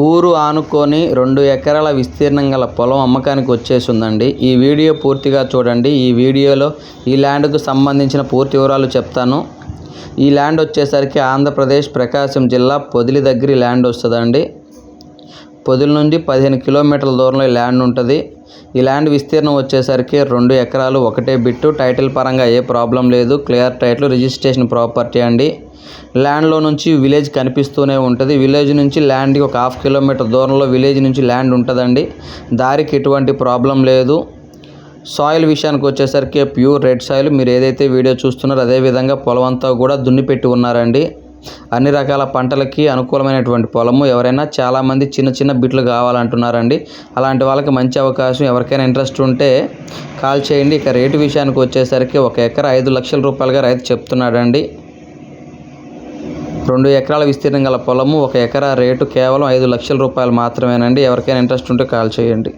ఊరు ఆనుకొని రెండు ఎకరాల విస్తీర్ణం గల పొలం అమ్మకానికి వచ్చేసి ఉందండి ఈ వీడియో పూర్తిగా చూడండి. ఈ వీడియోలో ఈ ల్యాండ్కు సంబంధించిన పూర్తి వివరాలు చెప్తాను. ఈ ల్యాండ్ వచ్చేసరికి ఆంధ్రప్రదేశ్ ప్రకాశం జిల్లా పొదిలి దగ్గర ల్యాండ్ వస్తుందండి. పొదిలి నుండి పదిహేను కిలోమీటర్ల దూరంలో ఈ ల్యాండ్ ఉంటుంది. ఈ ల్యాండ్ విస్తీర్ణం వచ్చేసరికి రెండు ఎకరాలు ఒకటే బిట్టు. టైటిల్ పరంగా ఏ ప్రాబ్లం లేదు. క్లియర్ టైటిల్ రిజిస్ట్రేషన్ ప్రాపర్టీ అండి. ల్యాండ్లో నుంచి విలేజ్ కనిపిస్తూనే ఉంటుంది. విలేజ్ నుంచి ల్యాండ్కి ఒక హాఫ్ కిలోమీటర్ దూరంలో విలేజ్ నుంచి ల్యాండ్ ఉంటుందండి. దారికి ఎటువంటి ప్రాబ్లం లేదు. సాయిల్ విషయానికి వచ్చేసరికి ప్యూర్ రెడ్ సాయిల్ మీరు ఏదైతే వీడియో చూస్తున్నారో అదే విధంగా పొలం అంతా కూడా దున్నిపెట్టి ఉన్నారండి. అన్ని రకాల పంటలకి అనుకూలమైనటువంటి పొలము. ఎవరైనా చాలామంది చిన్న చిన్న బిట్లు కావాలంటున్నారండి. అలాంటి వాళ్ళకి మంచి అవకాశం. ఎవరికైనా ఇంట్రెస్ట్ ఉంటే కాల్ చేయండి. ఇక రేటు విషయానికి వచ్చేసరికి ఒక ఎకరా ఐదు లక్షల రూపాయలుగా రైతు చెప్తున్నాడండి. రెండు ఎకరాల విస్తీర్ణం గల పొలము ఒక ఎకరా రేటు కేవలం ఐదు లక్షల రూపాయలు మాత్రమేనండి. ఎవరికైనా ఇంట్రెస్ట్ ఉంటే కాల్ చేయండి.